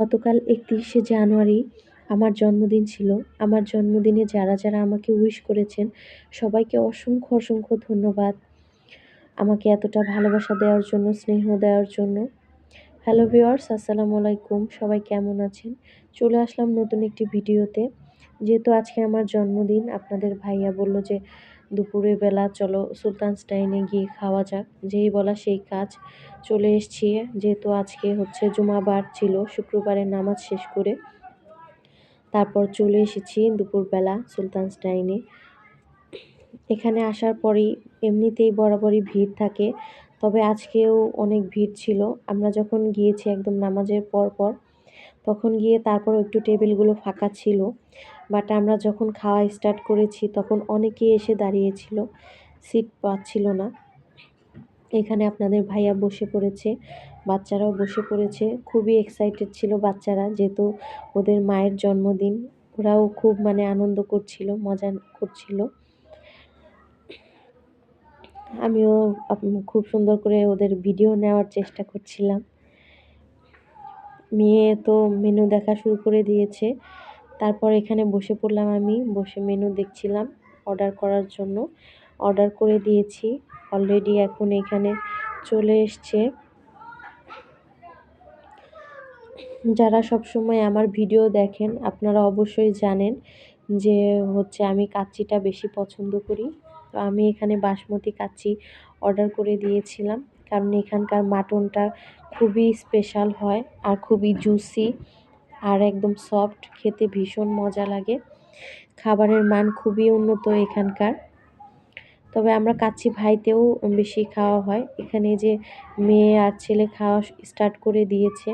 গতকাল একত্রিশে জানুয়ারি আমার জন্মদিন ছিল। আমার জন্মদিনে যারা যারা আমাকে উইশ করেছেন, সবাইকে অসংখ্য অসংখ্য ধন্যবাদ। আমাকে এতটা ভালোবাসা দেওয়ার জন্য, স্নেহ দেওয়ার জন্য। হ্যালো ভিওয়ার্স আসসালামু আলাইকুম। সবাই কেমন আছেন? চলে আসলাম নতুন একটি ভিডিওতে যেহেতু আজকে আমার জন্মদিন, আপনাদের ভাইয়া বলল যে দুপুরের বেলা চলো সুলতান স্টাইনে গিয়ে খাওয়া যাক। যেই বলা সেই কাজ। চলে এসছি। যেহেতু আজকে হচ্ছে জুমাবার ছিল, শুক্রবারের নামাজ শেষ করে তারপর চলে এসেছি দুপুরবেলা সুলতান স্টাইনে। এখানে আসার পরেই এমনিতেই বরাবরই ভিড় থাকে, তবে আজকেও অনেক ভিড় ছিল। আমরা যখন গিয়েছি একদম নামাজের পর পর তখন গিয়ে তারপর একটু টেবিলগুলো ফাঁকা ছিল। বাট আমরা যখন খাওয়া স্টার্ট করেছি, তখন অনেকেই এসে দাঁড়িয়েছিল। সিট পাচ্ছিল না। এখানে আপনাদের ভাইয়া বসে পড়েছে, বাচ্চারাও বসে পড়েছে। খুবই এক্সাইটেড ছিল বাচ্চারা, যেহেতু ওদের মায়ের জন্মদিন। ওরাও খুব মানে আনন্দ করছিল, মজা করছিল। আমিও খুব সুন্দর করে ওদের ভিডিও নেওয়ার চেষ্টা করছিলাম। মেয়ে তো মেনু দেখা শুরু করে দিয়েছে। তারপর এখানে বসে পড়লাম আমি, বসে মেনু দেখছিলাম অর্ডার করার জন্য। অর্ডার করে দিয়েছি। অলরেডি এখন এখানে চলে এসছে। যারা সব সময় আমার ভিডিও দেখেন, আপনারা অবশ্যই জানেন যে হচ্ছে আমি কাচ্চিটা বেশি পছন্দ করি। তো আমি এখানে বাসমতি কাচ্চি অর্ডার করে দিয়েছিলাম। কারণ এখানকার মাটনটা খুবই স্পেশাল হয় আর খুবই জুসি আর একদম সফট, খেতে ভীষণ মজা লাগে। খাবারের মান খুবই উন্নত এখানকার। তবে আমরা কাচ্চি ভাইতেও বেশি খাওয়া হয়। এখানে যে মেয়ে আর ছেলে খাওয়া স্টার্ট করে দিয়েছে।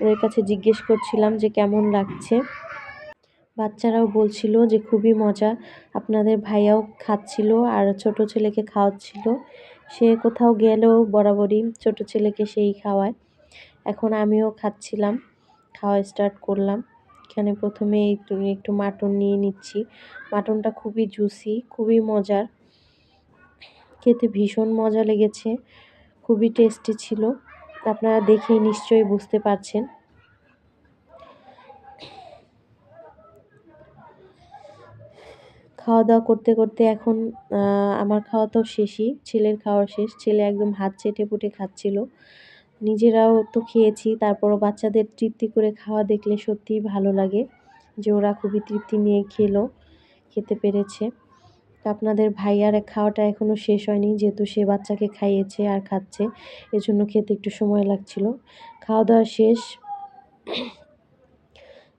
ওদের কাছে জিজ্ঞেস করছিলাম যে কেমন লাগছে। বাচ্চারাও বলছিল যে খুবই মজা। আপনাদের ভাইয়াও খাচ্ছিল আর ছোট ছেলেকে খাওয়াচ্ছিল। সে কোথাও গেলেও বরাবরই ছোট ছেলেকে সেই খাওয়ায়। এখন আমিও খাচ্ছিলাম। খাওয়া স্টার্ট করলাম। এখানে প্রথমে একটু একটু মাটন নিয়ে নিচ্ছি। মাটনটা খুবই জুসি খুবই মজার। খেতে ভীষণ মজা লেগেছে। খুবই টেস্টি ছিল। আপনারা দেখেই নিশ্চয়ই বুঝতে পারছেন। খাওয়া দাওয়া করতে করতে এখন আমার খাওয়া তো শেষই, ছেলের খাওয়া শেষ। ছেলে একদম হাত চেটে পুটে খাচ্ছিল। নিজেরাও তো খেয়েছি, তারপরও বাচ্চাদের তৃপ্তি করে খাওয়া দেখলে সত্যিই ভালো লাগে যে ওরা খুবই তৃপ্তি নিয়ে খেলো, খেতে পেরেছে। আপনাদের ভাইয়ার খাওয়াটা এখনও শেষ হয়নি, যেহেতু সে বাচ্চাকে খাইয়েছে আর খাচ্ছে, এজন্য খেতে একটু সময় লাগছিল। খাওয়া দাওয়া শেষ।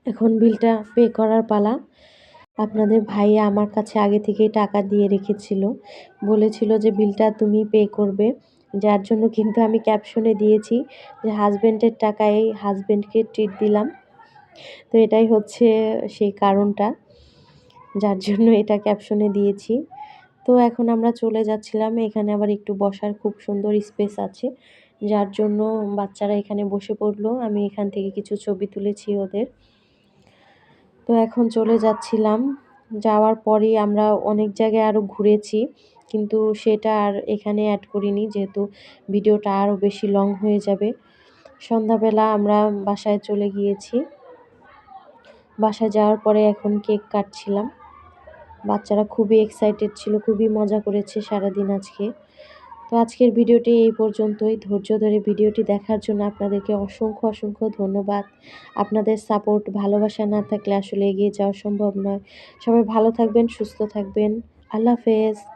এখন বিলটা পে করার পালা। আপনাদের ভাইয়া আমার কাছে আগে থেকেই টাকা দিয়ে রেখেছিল। বলেছিল যে বিলটা তুমি পে করবে। যার জন্য কিন্তু আমি ক্যাপশনে দিয়েছি যে হাজব্যান্ডের টাকায় হাজব্যান্ডকে ট্রিট দিলাম। তো এটাই হচ্ছে সেই কারণটা, যার জন্য এটা ক্যাপশনে দিয়েছি। তো এখন আমরা চলে যাচ্ছিলাম, এখানে আবার একটু বসার খুব সুন্দর স্পেস আছে, যার জন্য বাচ্চারা এখানে বসে পড়ল, আমি এখান থেকে কিছু ছবি তুলেছি ওদের। তো এখন চলে যাচ্ছিলাম, যাওয়ার পরেই আমরা অনেক জায়গায় আরও ঘুরেছি। কিন্তু সেটা আর এখানে অ্যাড করিনি যেহেতু ভিডিওটা আরও বেশি লং হয়ে যাবে। সন্ধ্যাবেলা আমরা বাসায় চলে গিয়েছি। বাসায় যাওয়ার পরে এখন কেক কাটছিলাম। বাচ্চারা খুবই এক্সাইটেড ছিল, খুবই মজা করেছে সারাদিন আজকে। তো আজকের ভিডিওটি এই পর্যন্তই। ধৈর্য ধরে ভিডিওটি দেখার জন্য আপনাদেরকে অসংখ্য অসংখ্য ধন্যবাদ। আপনাদের সাপোর্ট ভালোবাসা না থাকলে আসলে এগিয়ে যাওয়া সম্ভব নয়। সবাই ভালো থাকবেন, সুস্থ থাকবেন। আল্লাহ হাফেজ।